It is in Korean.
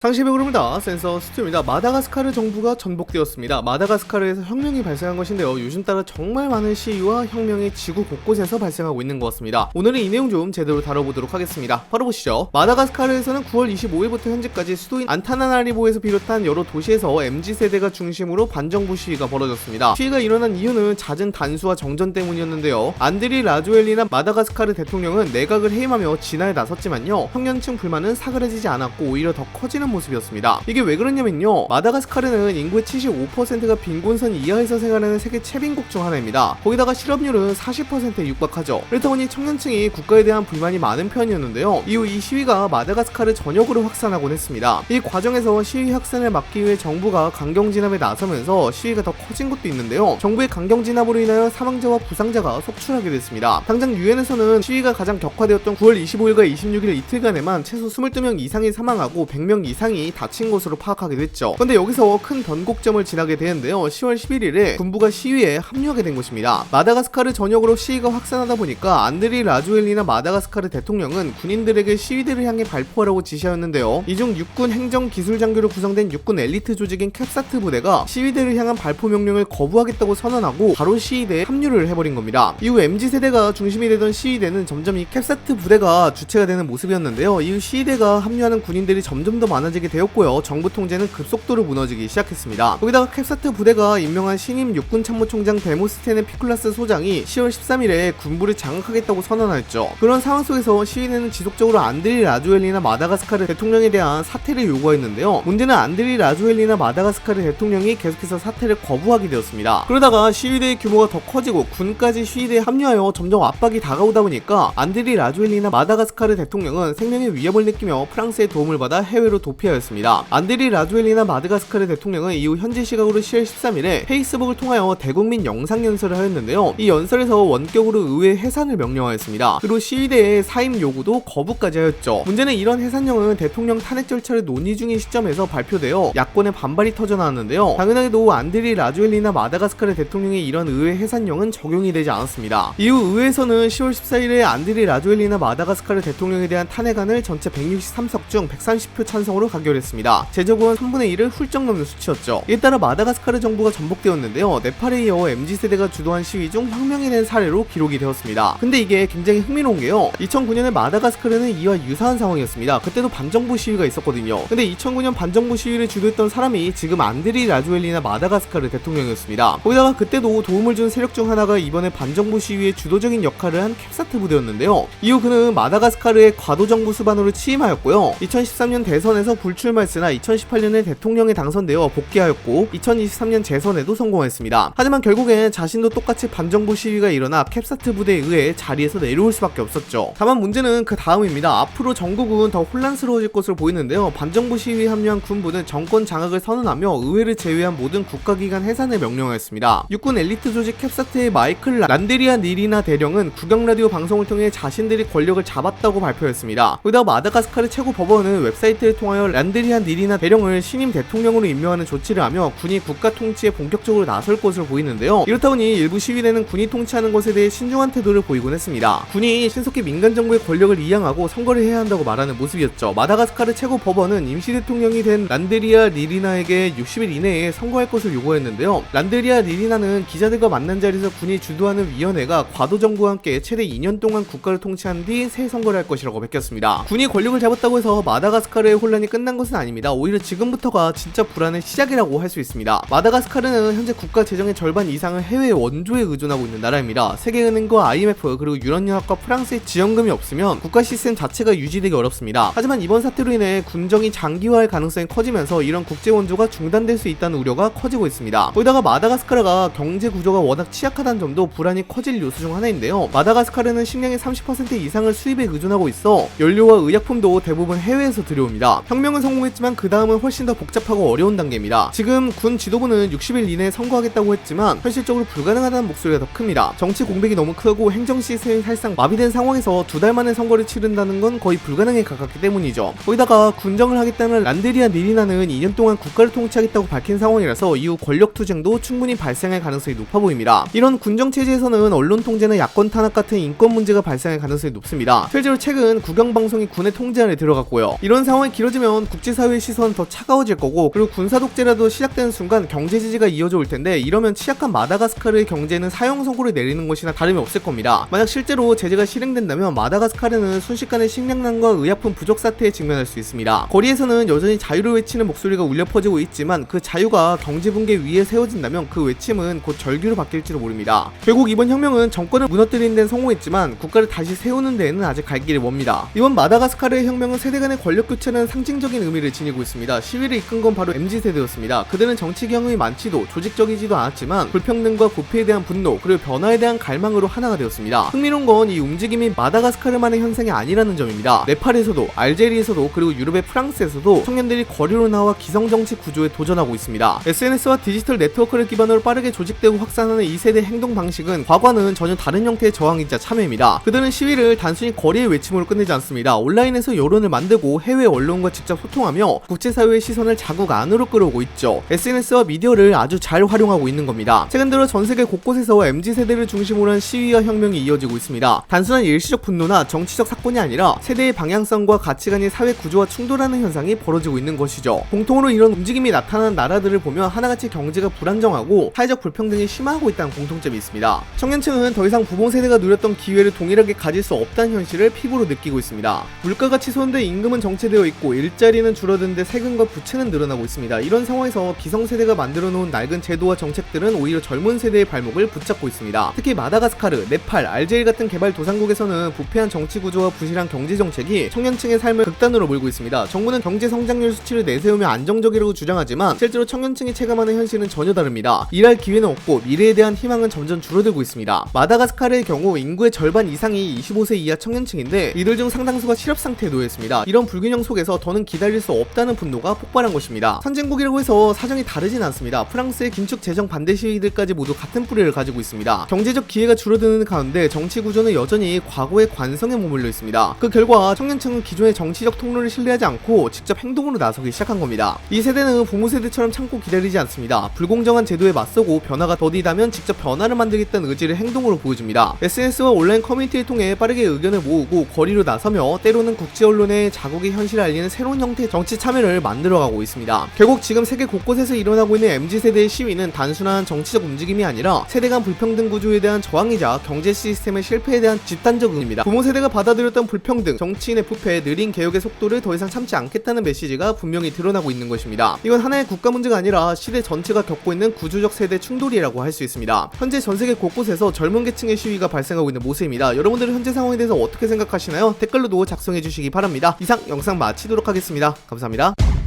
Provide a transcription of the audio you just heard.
상시배 그룹니다. 센서 스튜입니다. 마다가스카르 정부가 전복되었습니다. 마다가스카르에서 혁명이 발생한 것인데요. 요즘 따라 정말 많은 시위와 혁명이 지구 곳곳에서 발생하고 있는 것 같습니다. 오늘은 이 내용 좀 제대로 다뤄보도록 하겠습니다. 바로 보시죠. 마다가스카르에서는 9월 25일부터 현재까지 수도인 안타나나리보에서 비롯한 여러 도시에서 MZ세대가 중심으로 반정부 시위가 벌어졌습니다. 시위가 일어난 이유는 잦은 단수와 정전 때문이었는데요. 안드리 라조엘리나 마다가스카르 대통령은 내각을 해임하며 진화에 나섰지만요. 청년층 불만은 사그라지지 않았고 오히려 더 커지는 모습이었습니다. 이게 왜 그러냐면요. 마다가스카르는 인구의 75%가 빈곤선 이하에서 생활하는 세계 최빈국 중 하나입니다. 거기다가 실업률은 40%에 육박하죠. 그렇다 보니 청년층이 국가에 대한 불만이 많은 편이었는데요. 이후 이 시위가 마다가스카르 전역으로 확산하곤 했습니다. 이 과정에서 시위 확산을 막기 위해 정부가 강경 진압에 나서면서 시위가 더 커진 것도 있는데요. 정부의 강경 진압으로 인하여 사망자와 부상자가 속출하게 됐습니다. 당장 유엔에서는 시위가 가장 격화되었던 9월 25일과 26일 이틀간에만 최소 22명 이상이 사망하고 100명 이상 이 다친 것으로 파악하게 됐죠. 근데 여기서 큰 변곡점을 지나게 되는데요. 10월 11일에 군부가 시위에 합류하게 된 것입니다. 마다가스카르 전역으로 시위가 확산하다 보니까 안드리 라조엘리나 마다가스카르 대통령은 군인들에게 시위대를 향해 발포하라고 지시하였는데요. 이중 육군 행정 기술 장교로 구성된 육군 엘리트 조직인 캡사트 부대가 시위대를 향한 발포 명령을 거부하겠다고 선언하고 바로 시위대에 합류를 해버린 겁니다. 이후 MZ 세대가 중심이 되던 시위대는 점점 이 캡사트 부대가 주체가 되는 모습이었는데요. 이후 시위대가 합류하는 군인들이 점점 더 많 아지게 되었고요. 정부 통제는 급속도로 무너지기 시작했습니다. 거기다가 캡사트 부대가 임명한 신임 육군 참모총장 데모스테네 피클라스 소장이 10월 13일에 군부를 장악하겠다고 선언하였죠. 그런 상황 속에서 시위대는 지속적으로 안드리 라조엘리나 마다가스카르 대통령에 대한 사퇴를 요구했는데요. 문제는 안드리 라조엘리나 마다가스카르 대통령이 계속해서 사퇴를 거부하게 되었습니다. 그러다가 시위대의 규모가 더 커지고 군까지 시위대에 합류하여 점점 압박이 다가오다 보니까 안드리 라조엘리나 마다가스카르 대통령은 생명의 위협을 느끼며 프랑스의 도움을 받아 해외로 도피 하였습니다. 안드리 라조엘리나 마다가스카르 대통령은 이후 현지 시각으로 10월 13일에 페이스북을 통하여 대국민 영상 연설을 하였는데요. 이 연설에서 원격으로 의회 해산을 명령하였습니다. 그리고 시위대의 사임 요구도 거부까지 하였죠. 문제는 이런 해산령은 대통령 탄핵 절차를 논의 중인 시점에서 발표되어 야권의 반발이 터져 나왔는데요. 당연하게도 안드리 라조엘리나 마다가스카르 대통령의 이런 의회 해산령은 적용이 되지 않았습니다. 이후 의회에서는 10월 14일에 안드리 라조엘리나 마다가스카르 대통령에 대한 탄핵안을 전체 163석 중 130표 찬성으로 가결했습니다. 제적은 3분의 1을 훌쩍 넘는 수치였죠. 이에 따라 마다가스카르 정부가 전복되었는데요. 네팔에 이어 MZ세대가 주도한 시위 중 혁명이 된 사례로 기록이 되었습니다. 근데 이게 굉장히 흥미로운 게요. 2009년에 마다가스카르는 이와 유사한 상황이었습니다. 그때도 반정부 시위가 있었거든요. 근데 2009년 반정부 시위를 주도했던 사람이 지금 안드리 라조엘리나 마다가스카르 대통령이었습니다. 거기다가 그때도 도움을 준 세력 중 하나가 이번에 반정부 시위의 주도적인 역할을 한 캡사트 부대였는데요. 이후 그는 마다가스카르의 과도정부 수반으로 취임하였고요. 2013년 대선에서 불출마했으나 2018년에 대통령에 당선되어 복귀하였고 2023년 재선에도 성공했습니다. 하지만 결국엔 자신도 똑같이 반정부 시위가 일어나 캡사트 부대에 의해 자리에서 내려올 수밖에 없었죠. 다만 문제는 그 다음입니다. 앞으로 전국은 더 혼란스러워질 것으로 보이는데요. 반정부 시위에 합류한 군부는 정권 장악을 선언하며 의회를 제외한 모든 국가기관 해산을 명령하였습니다. 육군 엘리트 조직 캡사트의 마이클 란데리아 니리나 대령은 국영 라디오 방송을 통해 자신들이 권력을 잡았다고 발표했습니다. 거기다가 마다가스카르 최고 법원은 웹사이트를 통하여 란데리아 니리나 대령을 신임 대통령으로 임명하는 조치를 하며 군이 국가 통치에 본격적으로 나설 것으로 보이는데요. 이렇다 보니 일부 시위대는 군이 통치하는 것에 대해 신중한 태도를 보이곤 했습니다. 군이 신속히 민간 정부의 권력을 이양하고 선거를 해야 한다고 말하는 모습이었죠. 마다가스카르 최고 법원은 임시 대통령이 된 란데리아 리리나에게 60일 이내에 선거할 것을 요구했는데요. 란데리아 리리나는 기자들과 만난 자리에서 군이 주도하는 위원회가 과도 정부와 함께 최대 2년 동안 국가를 통치한 뒤 새 선거를 할 것이라고 밝혔습니다. 군이 권력을 잡았다고 해서 마다가스카르의 혼란이 끝난 것은 아닙니다. 오히려 지금부터가 진짜 불안의 시작이라고 할 수 있습니다. 마다가스카르는 현재 국가 재정의 절반 이상을 해외 원조에 의존하고 있는 나라입니다. 세계은행과 IMF 그리고 유럽연합과 프랑스의 지원금이 없으면 국가 시스템 자체가 유지되기 어렵습니다. 하지만 이번 사태로 인해 군정이 장기화할 가능성이 커지면서 이런 국제 원조가 중단될 수 있다는 우려가 커지고 있습니다. 거기다가 마다가스카르가 경제 구조가 워낙 취약하다는 점도 불안이 커질 요소 중 하나인데요. 마다가스카르는 식량의 30% 이상을 수입에 의존하고 있어 연료와 의약품도 대부분 해외에서 들여옵니다. 혁명은 성공했지만 그 다음은 훨씬 더 복잡하고 어려운 단계입니다. 지금 군 지도부는 60일 이내에 선거하겠다고 했지만 현실적으로 불가능하다는 목소리가 더 큽니다. 정치 공백이 너무 크고 행정 시스템이 사실상 마비된 상황에서 두 달 만에 선거를 치른다는 건 거의 불가능에 가깝기 때문이죠. 거기다가 군정을 하겠다는 란데리아 니리나는 2년 동안 국가를 통치하겠다고 밝힌 상황이라서 이후 권력 투쟁도 충분히 발생할 가능성이 높아 보입니다. 이런 군정 체제에서는 언론 통제나 야권 탄압 같은 인권 문제가 발생할 가능성이 높습니다. 실제로 최근 국영 방송이 군의 통제 안에 들어갔고요. 이런 상황이 길어지면 이러면 국제사회의 시선 더 차가워질 거고 그리고 군사 독재라도 시작되는 순간 경제 지지가 이어져 올 텐데 이러면 취약한 마다가스카르의 경제는 사형 선고를 내리는 것이나 다름이 없을 겁니다. 만약 실제로 제재가 실행된다면 마다가스카르는 순식간에 식량난과 의약품 부족 사태에 직면할 수 있습니다. 거리에서는 여전히 자유를 외치는 목소리가 울려 퍼지고 있지만 그 자유가 경제 붕괴 위에 세워진다면 그 외침은 곧 절규로 바뀔지도 모릅니다. 결국 이번 혁명은 정권을 무너뜨리는 데는 성공했지만 국가를 다시 세우는 데에는 아직 갈 길이 멉니다. 이번 마다가스카르의 혁명은 세대 간의 권력 교체라는 상징 적인 의미를 지니고 있습니다. 시위를 이끈 건 바로 MZ 세대였습니다. 그들은 정치 경험이 많지도 조직적이지도 않았지만 불평등과 부패에 대한 분노 그리고 변화에 대한 갈망으로 하나가 되었습니다. 흥미로운 건 이 움직임이 마다가스카르만의 현상이 아니라는 점입니다. 네팔에서도 알제리에서도 그리고 유럽의 프랑스에서도 청년들이 거리로 나와 기성 정치 구조에 도전하고 있습니다. SNS와 디지털 네트워크를 기반으로 빠르게 조직되고 확산하는 이 세대 행동 방식은 과거는 전혀 다른 형태의 저항이자 참여입니다. 그들은 시위를 단순히 거리의 외침으로 끝내지 않습니다. 온라인에서 여론을 만들고 해외 언론과 직접 소통하며 국제사회의 시선을 자국 안으로 끌어오고 있죠. SNS와 미디어를 아주 잘 활용하고 있는 겁니다. 최근 들어 전 세계 곳곳에서 MZ 세대를 중심으로 한 시위와 혁명이 이어지고 있습니다. 단순한 일시적 분노나 정치적 사건이 아니라 세대의 방향성과 가치관이 사회 구조와 충돌하는 현상이 벌어지고 있는 것이죠. 공통으로 이런 움직임이 나타나는 나라들을 보면 하나같이 경제가 불안정하고 사회적 불평등이 심화하고 있다는 공통점이 있습니다. 청년층은 더 이상 부모 세대가 누렸던 기회를 동일하게 가질 수 없다는 현실을 피부로 느끼고 있습니다. 물가가 치솟는데 임금은 정체되어 있고 일 자리는 줄어드는데 세금과 부채는 늘어나고 있습니다. 이런 상황에서 기성세대가 만들어 놓은 낡은 제도와 정책들은 오히려 젊은 세대의 발목을 붙잡고 있습니다. 특히 마다가스카르, 네팔, 알제리 같은 개발 도상국에서는 부패한 정치 구조와 부실한 경제 정책이 청년층의 삶을 극단으로 몰고 있습니다. 정부는 경제 성장률 수치를 내세우며 안정적이라고 주장하지만 실제로 청년층이 체감하는 현실은 전혀 다릅니다. 일할 기회는 없고 미래에 대한 희망은 점점 줄어들고 있습니다. 마다가스카르의 경우 인구의 절반 이상이 25세 이하 청년층인데 이들 중 상당수가 실업 상태에 놓여 있습니다. 이런 불균형 속에서 더는 기다릴 수 없다는 분노가 폭발한 것입니다. 선진국이라고 해서 사정이 다르진 않습니다. 프랑스의 긴축 재정 반대 시위들까지 모두 같은 뿌리를 가지고 있습니다. 경제적 기회가 줄어드는 가운데 정치 구조는 여전히 과거의 관성에 머물러 있습니다. 그 결과 청년층은 기존의 정치적 통로를 신뢰하지 않고 직접 행동으로 나서기 시작한 겁니다. 이 세대는 부모 세대처럼 참고 기다리지 않습니다. 불공정한 제도에 맞서고 변화가 더디다면 직접 변화를 만들겠다는 의지를 행동으로 보여줍니다. SNS와 온라인 커뮤니티를 통해 빠르게 의견을 모으고 거리로 나서며 때로는 국제 언론에 자국의 현실을 알리는 새로운 형태의 정치 참여를 만들어가고 있습니다. 결국 지금 세계 곳곳에서 일어나고 있는 MZ 세대의 시위는 단순한 정치적 움직임이 아니라 세대 간 불평등 구조에 대한 저항이자 경제 시스템의 실패에 대한 집단적 의미입니다. 부모 세대가 받아들였던 불평등, 정치인의 부패, 느린 개혁의 속도를 더 이상 참지 않겠다는 메시지가 분명히 드러나고 있는 것입니다. 이건 하나의 국가 문제가 아니라 시대 전체가 겪고 있는 구조적 세대 충돌이라고 할 수 있습니다. 현재 전 세계 곳곳에서 젊은 계층의 시위가 발생하고 있는 모습입니다. 여러분들은 현재 상황에 대해서 어떻게 생각하시나요? 댓글로도 작성해 주시기 바랍니다. 이상 영상 마치도록 하겠습니다. 감사합니다.